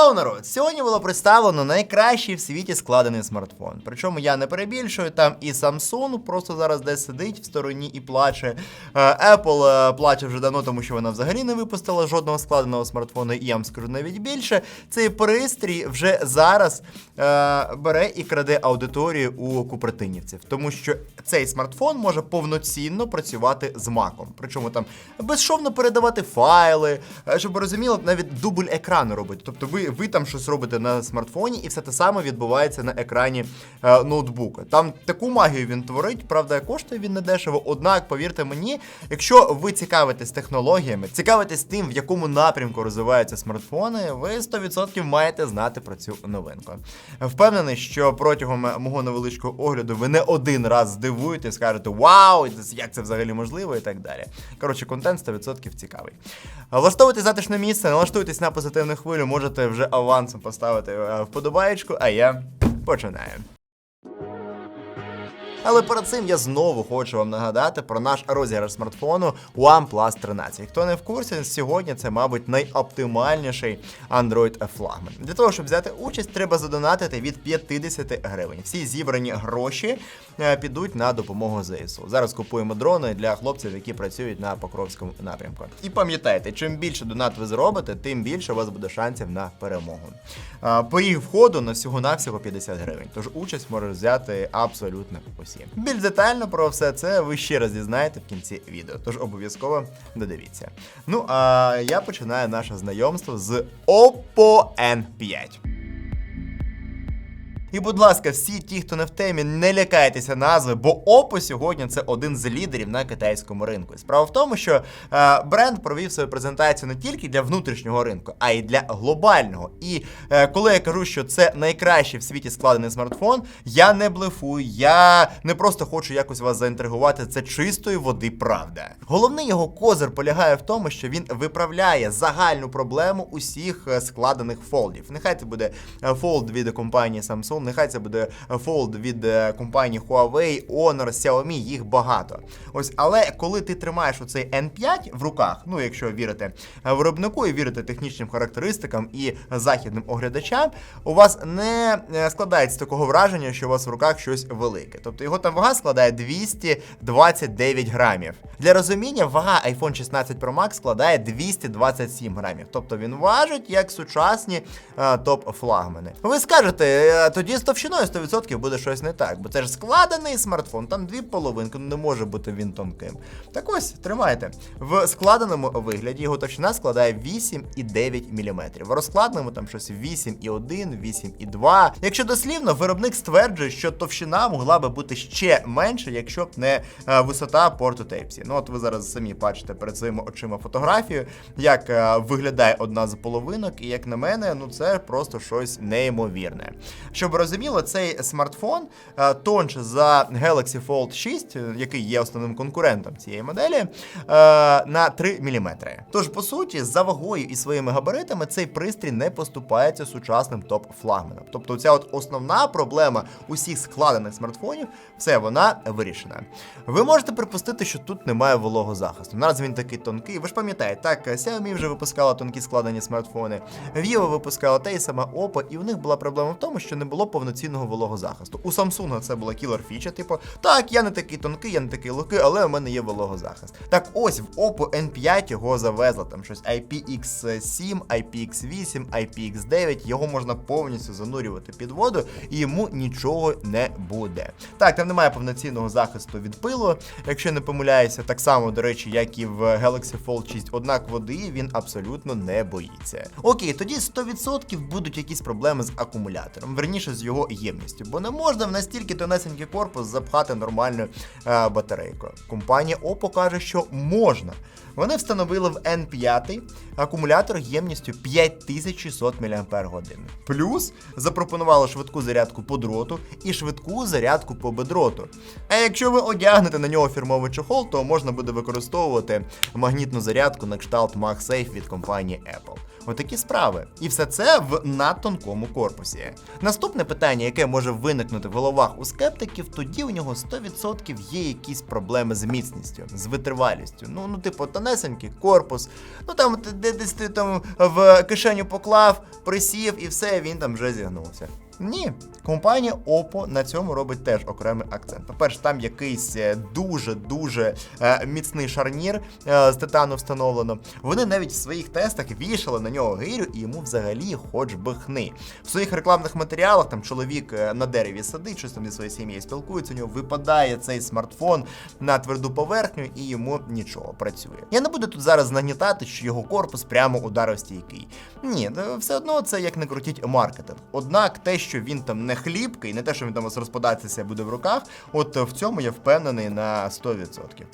Hello, народ! Сьогодні було представлено найкращий в світі складений смартфон. Причому я не перебільшую, там і Samsung просто зараз десь сидить в стороні і плаче. Е, Apple е, плаче вже давно, тому що вона взагалі не випустила жодного складеного смартфону. І я вам скажу навіть більше. Цей пристрій вже зараз е, бере і краде аудиторію у купертинівців, тому що цей смартфон може повноцінно працювати з маком. Причому там безшовно передавати файли, е, щоб ви розуміли, навіть дубль екрану робити. Тобто ви, ви там щось робите на смартфоні, і все те саме відбувається на екрані е, ноутбука. Там таку магію він творить, правда, коштує він не дешево. Однак, повірте мені, якщо ви цікавитесь технологіями, цікавитесь тим, в якому напрямку розвиваються смартфони, ви 100% маєте знати про цю новинку. Впевнений, що протягом мого невеличкого огляду ви не один раз здивуєте, скажете Вау, як це взагалі можливо, і так далі. Коротше, контент 100% цікавий. Влаштовуйте затишне місце, налаштуйтесь на позитивну хвилю, можете вже авансом поставити е, вподобаєчку, а я починаю. Але перед цим я знову хочу вам нагадати про наш розіграш смартфону OnePlus 13. Хто не в курсі, сьогодні це, мабуть, найоптимальніший Android флагман. Для того, щоб взяти участь, треба задонатити від 50 гривень. Всі зібрані гроші е, підуть на допомогу ЗСУ. Зараз купуємо дрони для хлопців, які працюють на Покровському напрямку. І пам'ятайте, чим більше донат ви зробите, тим більше у вас буде шансів на перемогу. А, Поріг входу на всього-навсього 50 гривень. Тож участь може взяти абсолютно. Більш детально про все це ви ще раз дізнаєте в кінці відео. Тож обов'язково додивіться. Ну а я починаю наше знайомство з Oppo N5. І, будь ласка, всі ті, хто не в темі, не лякайтеся назви, бо Oppo сьогодні це один з лідерів на китайському ринку. Справа в тому, що е, бренд провів свою презентацію не тільки для внутрішнього ринку, а й для глобального. І е, коли я кажу, що це найкращий в світі складений смартфон, я не блефую, я не просто хочу якось вас заінтригувати. Це чистої води правда. Головний його козир полягає в тому, що він виправляє загальну проблему усіх е, складених фолдів. Нехай це буде е, фолд від компанії Samsung, нехай це буде фолд від е, компанії Huawei, Honor, Xiaomi, їх багато. Ось, але коли ти тримаєш оцей N5 в руках, ну якщо вірити е, виробнику і вірити технічним характеристикам і західним оглядачам, у вас не е, складається такого враження, що у вас в руках щось велике. Тобто його там вага складає 229 грамів. Для розуміння, вага iPhone 16 Pro Max складає 227 грамів. Тобто він важить як сучасні е, топ-флагмани. Ви скажете, е, тоді з товщиною 100% буде щось не так, бо це ж складений смартфон, там дві половинки, ну не може бути він тонким. Так ось, тримайте. В складеному вигляді його товщина складає 8,9 мм. В розкладеному там щось 8,1, 8,2. Якщо дослівно, виробник стверджує, що товщина могла би бути ще менше, якщо б не е, висота порту Type-C. Ну от ви зараз самі бачите перед своїми очима фотографію, як е, виглядає одна з половинок, і як на мене, ну це просто щось неймовірне. Щоб розуміло, цей смартфон е, тонше за Galaxy Fold 6, е, який є основним конкурентом цієї моделі, е, на 3 мм. Тож, по суті, за вагою і своїми габаритами цей пристрій не поступається сучасним топ-флагманам. Тобто, ця от основна проблема усіх складених смартфонів, все вона вирішена. Ви можете припустити, що тут немає вологозахисту. Наразі він такий тонкий. Ви ж пам'ятаєте, так, Xiaomi вже випускала тонкі складені смартфони, Vivo випускала те і сама Oppo, і у них була проблема в тому, що не було повноцінного вологозахисту. У Samsung це була кілер фіча, типу, так, я не такий тонкий, я не такий легкий, але у мене є вологозахист. Так ось в Oppo N5 його завезла там щось IPX7, IPX8, IPX9, його можна повністю занурювати під воду, і йому нічого не буде. Так, там немає повноцінного захисту від пилу, якщо не помиляюся, так само, до речі, як і в Galaxy Fold 6, однак води він абсолютно не боїться. Окей, тоді 100% будуть якісь проблеми з акумулятором, верніше з його ємністю, бо не можна в настільки тонесенький корпус запхати нормальну е, батарейку. Компанія Oppo каже, що можна. Вони встановили в N5 акумулятор ємністю 5600 мАч. Плюс запропонували швидку зарядку по дроту і швидку зарядку по бедроту. А якщо ви одягнете на нього фірмовий чохол, то можна буде використовувати магнітну зарядку на кшталт MagSafe від компанії Apple. Отакі справи. І все це в надтонкому корпусі. Наступне питання, яке може виникнути в головах у скептиків, тоді у нього 100% є якісь проблеми з міцністю, з витривалістю. Ну, ну, типу, тонесенький корпус. Ну там десь ти там в кишеню поклав, присів і все, він там вже зігнувся. Ні, компанія Oppo на цьому робить теж окремий акцент. По-перше, там якийсь дуже-дуже е, міцний шарнір е, з титану встановлено. Вони навіть в своїх тестах вішали на нього гирю, і йому взагалі хоч би хни. В своїх рекламних матеріалах там чоловік е, на дереві сидить, щось там зі своєю сім'єю спілкується, у нього випадає цей смартфон на тверду поверхню, і йому нічого працює. Я не буду тут зараз нагнітати, що його корпус прямо ударостійкий. Ні, е, все одно це як не крутіть маркетинг. Однак те, що він там не хлібкий, не те, що він там розпадатися буде в руках, от е, в цьому я впевнений на 100%.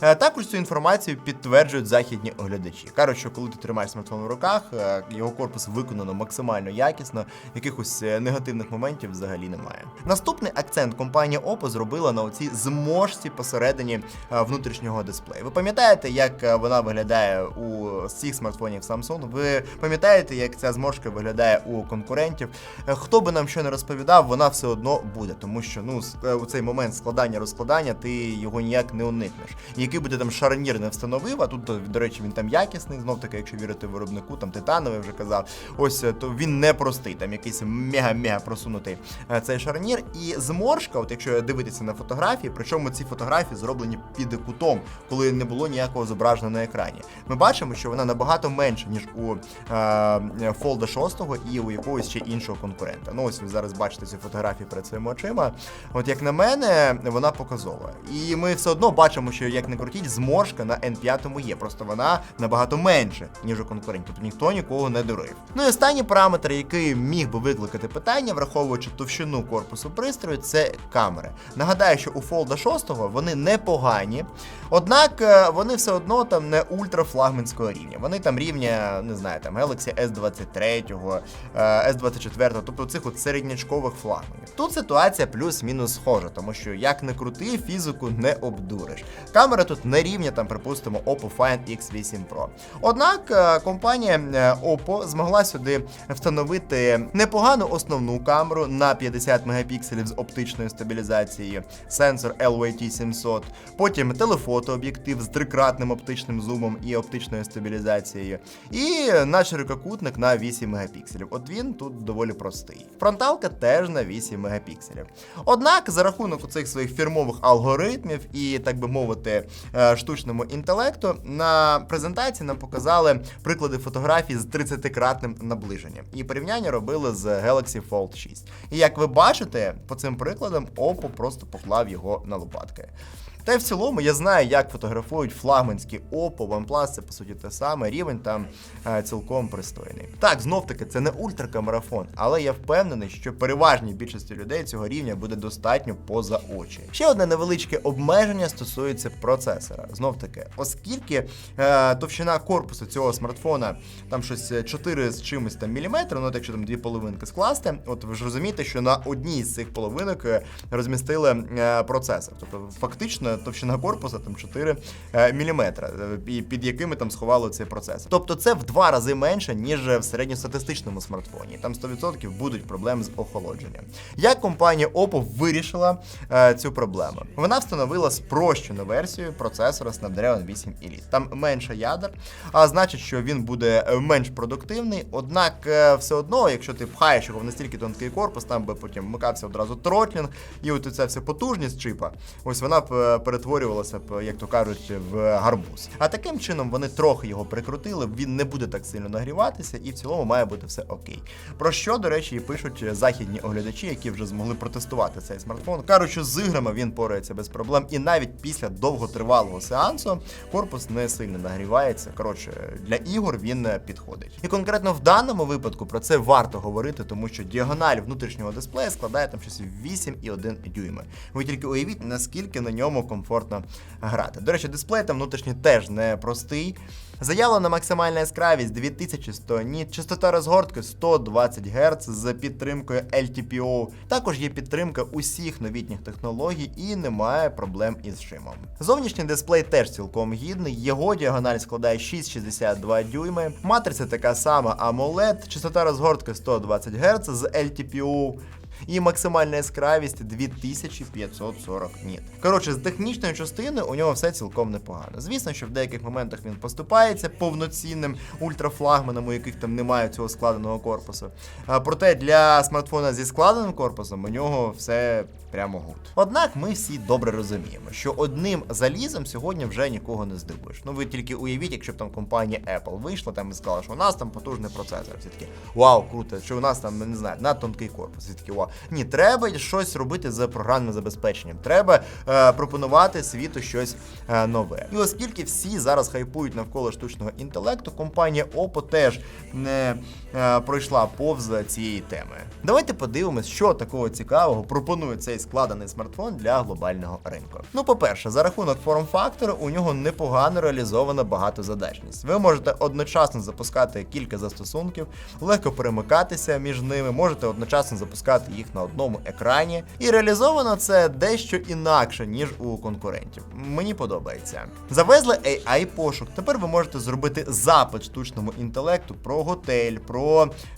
Е, Також цю інформацію підтверджують західні оглядачі. Кажуть, що коли ти тримаєш смартфон в руках, е, його корпус виконано максимально якісно, якихось негативних моментів взагалі немає. Наступний акцент компанія Oppo зробила на оцій зможці посередині внутрішнього дисплею. Ви пам'ятаєте, як вона виглядає у всіх смартфонів Samsung? Ви пам'ятаєте, як ця зможка виглядає у конкурентів? Хто би нам що не розповідав, вона все одно буде, тому що ну е, у цей момент складання розкладання ти його ніяк не уникнеш. Який би ти там шарнір не встановив, а тут, до речі, він там якісний, знов таки, якщо вірити виробнику, там титановий вже казав. Ось е, то він не простий, там якийсь мега-мега просунутий е, цей шарнір. І зморшка, от якщо дивитися на фотографії, причому ці фотографії зроблені під кутом, коли не було ніякого зображення на екрані. Ми бачимо, що вона набагато менша, ніж у е, Фолда 6 і у якогось ще іншого конкурента. Ну ось ви зараз бачите ці фотографії перед своїми очима. От як на мене, вона показова. І ми все одно бачимо, що як не крутіть, зморшка на N5 є. Просто вона набагато менше, ніж у конкурентів. Тобто ніхто нікого не дурив. Ну і останній параметр, який міг би викликати питання, враховуючи товщину корпусу пристрою, це камери. Нагадаю, що у Fold 6 вони непогані, однак е, вони все одно там не ультрафлагманського рівня. Вони там рівня, не знаю, там Galaxy S23, е, S24, тобто цих от середнячкових флагманів. Тут ситуація плюс-мінус схожа, тому що як не крути, фізику не обдуриш. Камера тут не рівня, там, припустимо, Oppo Find X8 Pro. Однак е, компанія е, Oppo змогла сюди встановити непогану основну камеру на 50 мегапікселів з оптичною стабілізацією, сенсор LYT 700, потім телефотооб'єктив з трикратним оптичним зумом і оптичною стабілізацією, і наш ширококутник на 8 мегапікселів. От він тут доволі простий. Фронталка теж на 8 мегапікселів. Однак, за рахунок цих своїх фірмових алгоритмів і, так би мовити, е, штучному інтелекту, на презентації нам показали приклади фотографій з 30-кратним наближенням. І порівняння робили з Galaxy Fold 6. І як ви бачите, по цим прикладам Oppo просто поклав його на лопатки. Та й в цілому я знаю, як фотографують флагманські Oppo, OnePlus, це по суті те саме, рівень там е, цілком пристойний. Так, знов таки, це не ультракамерафон, але я впевнений, що переважній більшості людей цього рівня буде достатньо поза очі. Ще одне невеличке обмеження стосується процесора. Знов таки, оскільки е, товщина корпусу цього смартфона там щось е, 4 з чимось там міліметри, ну от якщо там дві половинки скласти, от ви ж розумієте, що на одній з цих половинок е, розмістили е, процесор. Тобто фактично товщина корпуса там 4 е, міліметра, е, під якими там сховали цей процесор. Тобто це в два рази менше, ніж в середньостатистичному смартфоні. Там 100% будуть проблеми з охолодженням. Як компанія Oppo вирішила е, цю проблему? Вона встановила спрощену версію процесора Snapdragon 8 Elite. Там менше ядер, а значить, що він буде менш продуктивний. Однак, все одно, якщо ти пхаєш його в настільки тонкий корпус, там би потім вмикався одразу тротлінг, і от ця вся потужність чипа, ось вона б перетворювалася б, як то кажуть, в гарбуз. А таким чином вони трохи його прикрутили, він не буде так сильно нагріватися, і в цілому має бути все окей. Про що, до речі, і пишуть західні оглядачі, які вже змогли протестувати цей смартфон. Кажуть, що з іграми він порається без проблем, і навіть після довготривалого сеансу корпус не сильно нагрівається. Коротше, для ігор він підходить. І конкретно в даному випадку про це варто говорити, тому що діагональ внутрішнього дисплея складає там щось 8,1 дюйми. Ви тільки уявіть, наскільки на ньому комфортно грати. До речі, дисплей там внутрішній теж не простий. Заявлена максимальна яскравість 2100 ніт, частота розгортки 120 Гц з підтримкою LTPO. Також є підтримка усіх новітніх технологій і немає проблем із шимом. Зовнішній дисплей теж цілком гідний, його діагональ складає 6,62 дюйми, матриця така сама AMOLED, частота розгортки 120 Гц з LTPO. І максимальна яскравість 2540 ніт. Коротше, з технічної частини у нього все цілком непогано. Звісно, що в деяких моментах він поступається повноцінним ультрафлагманом, у яких там немає цього складеного корпусу. А, проте для смартфона зі складеним корпусом у нього все прямо гуд. Однак ми всі добре розуміємо, що одним залізом сьогодні вже нікого не здивуєш. Ну ви тільки уявіть, якщо б там компанія Apple вийшла там і сказала, що у нас там потужний процесор. Всі такі вау, круто, що у нас там не знаю, надтонкий корпус. Всі такі вау. Ні, треба щось робити з програмним забезпеченням. Треба е, пропонувати світу щось е, нове. І оскільки всі зараз хайпують навколо штучного інтелекту, компанія Oppo теж не пройшла повз цієї теми. Давайте подивимось, що такого цікавого пропонує цей складений смартфон для глобального ринку. Ну, по-перше, за рахунок форм-фактору у нього непогано реалізована багатозадачність. Ви можете одночасно запускати кілька застосунків, легко перемикатися між ними, можете одночасно запускати їх на одному екрані. І реалізовано це дещо інакше, ніж у конкурентів. Мені подобається. Завезли AI пошук. Тепер ви можете зробити запит штучному інтелекту про готель, про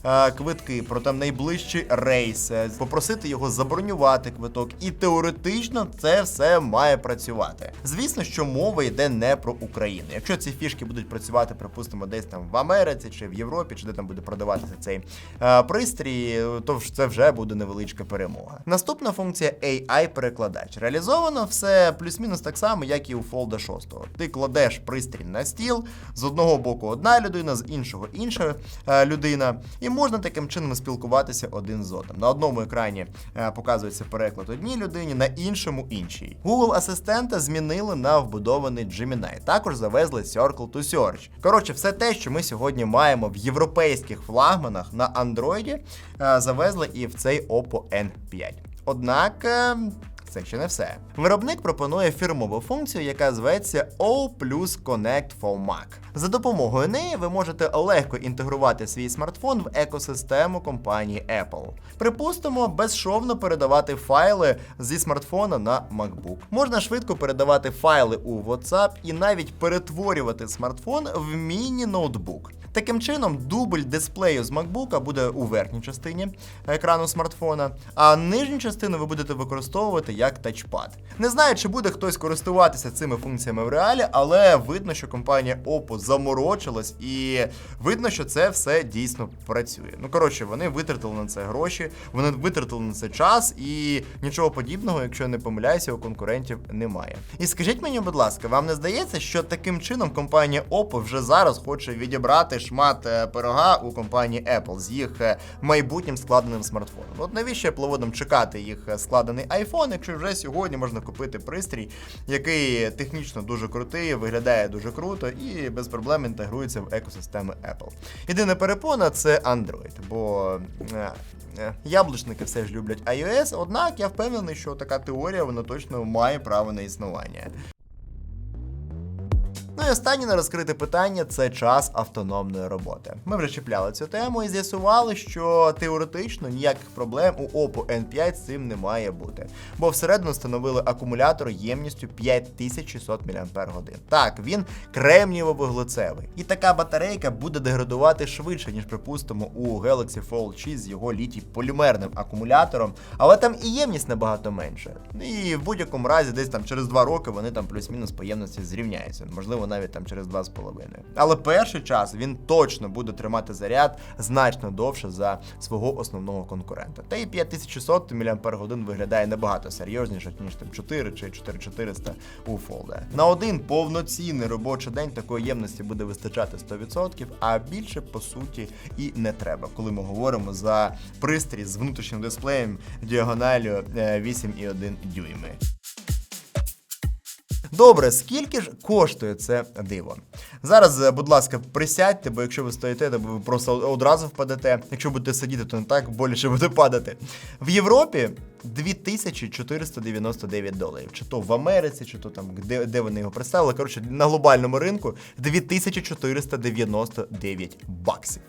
е, квитки, про там найближчий рейс, е, попросити його забронювати квиток. І теоретично це все має працювати. Звісно, що мова йде не про Україну. Якщо ці фішки будуть працювати, припустимо, десь там в Америці чи в Європі, чи де там буде продаватися цей е, пристрій, то це вже буде невеличка перемога. Наступна функція AI-перекладач. Реалізовано все плюс-мінус так само, як і у Fold 6. Ти кладеш пристрій на стіл, з одного боку одна людина, з іншого інша е, людина, і можна таким чином спілкуватися один з одним. На одному екрані е, показується переклад одній людині, на іншому іншій. Google асистента змінили на вбудований Gemini. Також завезли Circle to Search. Коротше, все те, що ми сьогодні маємо в європейських флагманах на Android, е, завезли і в цей Oppo N5. Однак. Це ще не все. Виробник пропонує фірмову функцію, яка зветься O Connect for Mac. За допомогою неї ви можете легко інтегрувати свій смартфон в екосистему компанії Apple. Припустимо, безшовно передавати файли зі смартфона на MacBook. Можна швидко передавати файли у WhatsApp і навіть перетворювати смартфон в міні-ноутбук. Таким чином, дубль дисплею з MacBook буде у верхній частині екрану смартфона, а нижню частину ви будете використовувати як тачпад. Не знаю, чи буде хтось користуватися цими функціями в реалі, але видно, що компанія Oppo заморочилась, і видно, що це все дійсно працює. Ну коротше, вони витратили на це гроші, вони витратили на це час, і нічого подібного, якщо я не помиляюся, у конкурентів немає. І скажіть мені, будь ласка, вам не здається, що таким чином компанія Oppo вже зараз хоче відібрати шмат е, пирога у компанії Apple з їх е, майбутнім складеним смартфоном? От навіщо Apple чекати їх е, складений iPhone, якщо вже сьогодні можна купити пристрій, який технічно дуже крутий, виглядає дуже круто і без проблем інтегрується в екосистему Apple. Єдина перепона це Android, бо яблучники все ж люблять iOS, однак я впевнений, що така теорія вона точно має право на існування. Ну і останнє на розкрите питання це час автономної роботи. Ми вже чіпляли цю тему і з'ясували, що теоретично ніяких проблем у Oppo N5 з цим не має бути, бо всередину встановили акумулятор ємністю 5600 мАч. Так, він кремнієво-вуглецевий. І така батарейка буде деградувати швидше, ніж припустимо у Galaxy Fold 6 з його літій полімерним акумулятором, але там і ємність набагато менше. І в будь-якому разі, десь там через 2 роки вони там плюс-мінус по ємності зрівняються. Можливо, навіть там через 2,5. Але перший час він точно буде тримати заряд значно довше за свого основного конкурента. Та і 5600 мАч виглядає набагато серйозніше, ніж там 4 чи 4400 у Fold. На один повноцінний робочий день такої ємності буде вистачати 100%, а більше по суті і не треба, коли ми говоримо за пристрій з внутрішнім дисплеєм діагоналю е, 8,1 дюйми. Добре, скільки ж коштує це диво? Зараз, е, будь ласка, присядьте, бо якщо ви стоїте, то ви просто одразу впадете. Якщо будете сидіти, то не так боляче буде падати. В Європі 2499 доларів. Чи то в Америці, чи то там, де, де вони його представили. Коротше, на глобальному ринку 2499 баксів.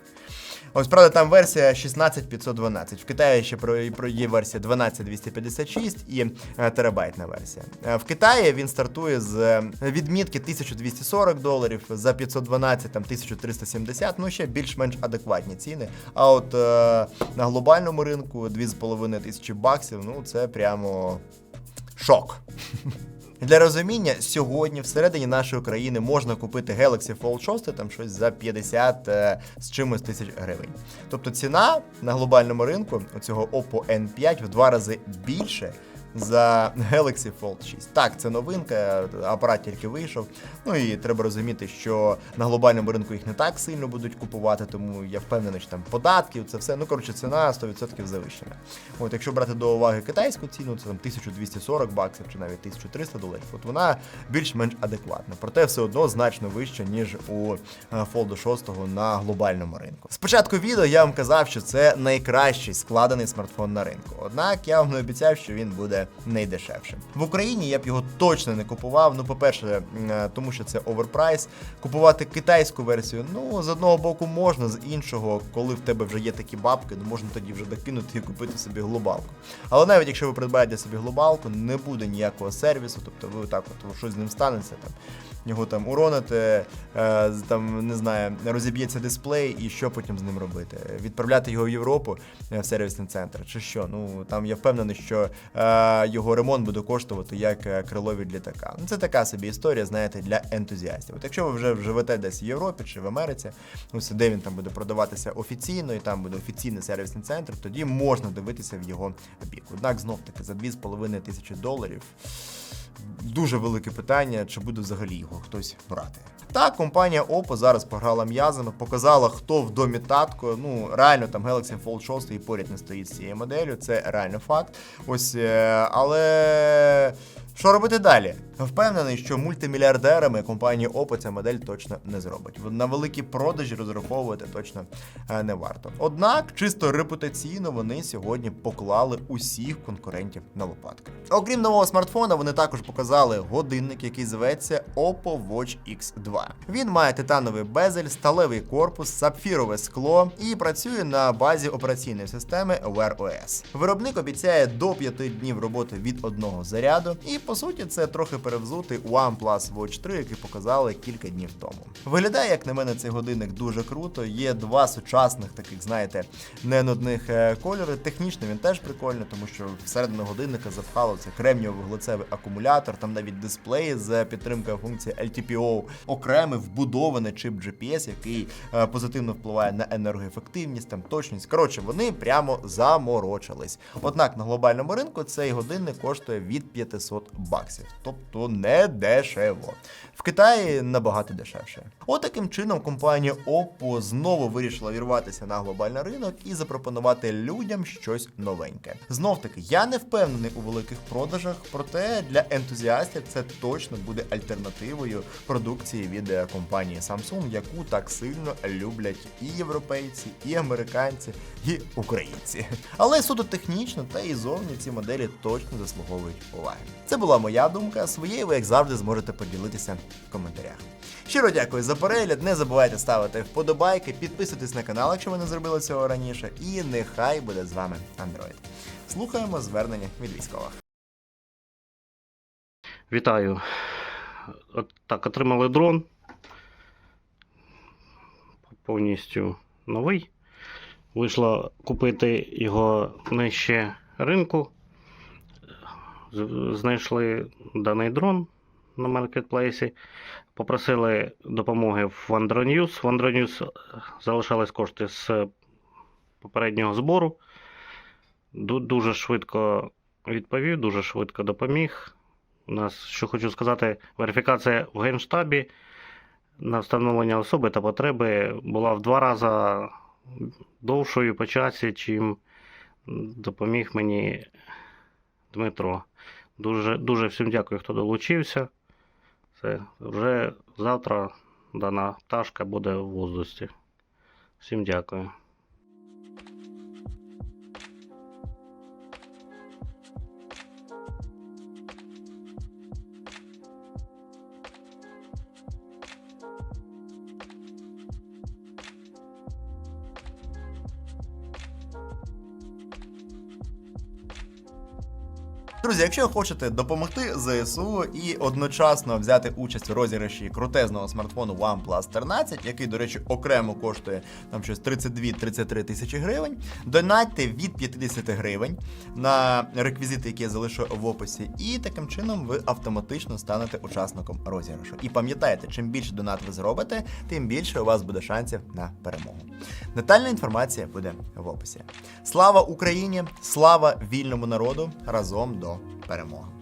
Ось правда, там версія 16512. В Китаї ще про, є версія 12256 і е, терабайтна версія. Е, в Китаї він стартує з е, відмітки 1240 доларів, за 512 там 1370, ну ще більш-менш адекватні ціни. А от е, на глобальному ринку 2500 баксів, ну це прямо шок. Для розуміння, сьогодні всередині нашої країни можна купити Galaxy Fold 6 там щось за 50 е, з чимось тисяч гривень. Тобто ціна на глобальному ринку у цього Oppo N5 в два рази більше за Galaxy Fold 6. Так, це новинка, апарат тільки вийшов. Ну і треба розуміти, що на глобальному ринку їх не так сильно будуть купувати, тому я впевнений, що там податків, це все. Ну коротше, ціна 100% завищена. От якщо брати до уваги китайську ціну, це там 1240 баксів чи навіть 1300 доларів. От вона більш-менш адекватна. Проте все одно значно вища, ніж у е, Fold 6 на глобальному ринку. Спочатку відео я вам казав, що це найкращий складений смартфон на ринку. Однак я вам не обіцяв, що він буде найдешевшим. В Україні я б його точно не купував. Ну, по-перше, е, тому що це оверпрайс. Купувати китайську версію, ну з одного боку можна, з іншого, коли в тебе вже є такі бабки, ну можна тоді вже докинути і купити собі глобалку. Але навіть якщо ви придбаєте собі глобалку, не буде ніякого сервісу, тобто ви так от щось з ним станеться там. Його там уроните, е, там не знаю, розіб'ється дисплей, і що потім з ним робити? Відправляти його в Європу е, в сервісний центр, чи що? Ну там я впевнений, що е, його ремонт буде коштувати як крило від літака. Ну це така собі історія, знаєте, для ентузіастів. От якщо ви вже живете десь в Європі чи в Америці, ось де він там буде продаватися офіційно, і там буде офіційний сервісний центр, тоді можна дивитися в його бік. Однак знов таки за 2,5 тисячі доларів дуже велике питання, чи буде взагалі його хтось брати. Так, компанія Oppo зараз пограла м'язами, показала, хто в домі татко. Ну, реально там Galaxy Fold 6 і поряд не стоїть з цією моделлю, це реально факт. Ось, е, але що робити далі? Впевнений, що мультимільярдерами компанії Oppo ця модель точно не зробить. На великі продажі розраховувати точно е, не варто. Однак, чисто репутаційно вони сьогодні поклали усіх конкурентів на лопатки. Окрім нового смартфона, вони також показали годинник, який зветься Oppo Watch X2. Він має титановий безель, сталевий корпус, сапфірове скло і працює на базі операційної системи Wear OS. Виробник обіцяє до 5 днів роботи від одного заряду, і по суті це трохи перевзутий OnePlus Watch 3, який показали кілька днів тому. Виглядає, як на мене, цей годинник дуже круто. Є два сучасних таких, знаєте, не нудних е, кольори. Технічно він теж прикольний, тому що всередину годинника запхало це кремнієво-вуглецевий акумулятор, там навіть дисплей з підтримкою функції LTPO, окремий вбудоване чип GPS, який е, позитивно впливає на енергоефективність, там точність. Коротше, вони прямо заморочились. Однак на глобальному ринку цей годинник коштує від 500 баксів, тобто не дешево. В Китаї набагато дешевше. От таким чином компанія Oppo знову вирішила вірватися на глобальний ринок і запропонувати людям щось новеньке. Знов таки, я не впевнений у великих продажах, проте для ентузіастів це точно буде альтернативою продукції від е, компанії Samsung, яку так сильно люблять і європейці, і американці, і українці. Але суто технічно та і зовні ці моделі точно заслуговують уваги. Це була моя думка. Своєю ви, як завжди, зможете поділитися в коментарях. Щиро дякую за перегляд. Не забувайте ставити вподобайки, підписуйтесь на канал, якщо ви не зробили цього раніше. І нехай буде з вами Android. Слухаємо звернення від військових. Вітаю. От так, отримали дрон. Повністю новий. Вийшло купити його нижче ринку. Знайшли даний дрон на маркетплейсі. Попросили допомоги в Wandronews. В Wandronews залишались кошти з попереднього збору. Дуже швидко відповів, дуже швидко допоміг. У нас, що хочу сказати, верифікація в Генштабі на встановлення особи та потреби була в два рази довшою по часі, чим допоміг мені Дмитро. Дуже, дуже всім дякую, хто долучився. Це вже завтра дана пташка буде в воздусі. Всім дякую. Друзі, якщо хочете допомогти ЗСУ і одночасно взяти участь у розіграші крутезного смартфону OnePlus 13, який, до речі, окремо коштує там щось 32-33 тисячі гривень, донатьте від 50 гривень на реквізити, які я залишу в описі, і таким чином ви автоматично станете учасником розіграшу. І пам'ятайте, чим більше донат ви зробите, тим більше у вас буде шансів на перемогу. Детальна інформація буде в описі. Слава Україні! Слава вільному народу! Разом до перемоги!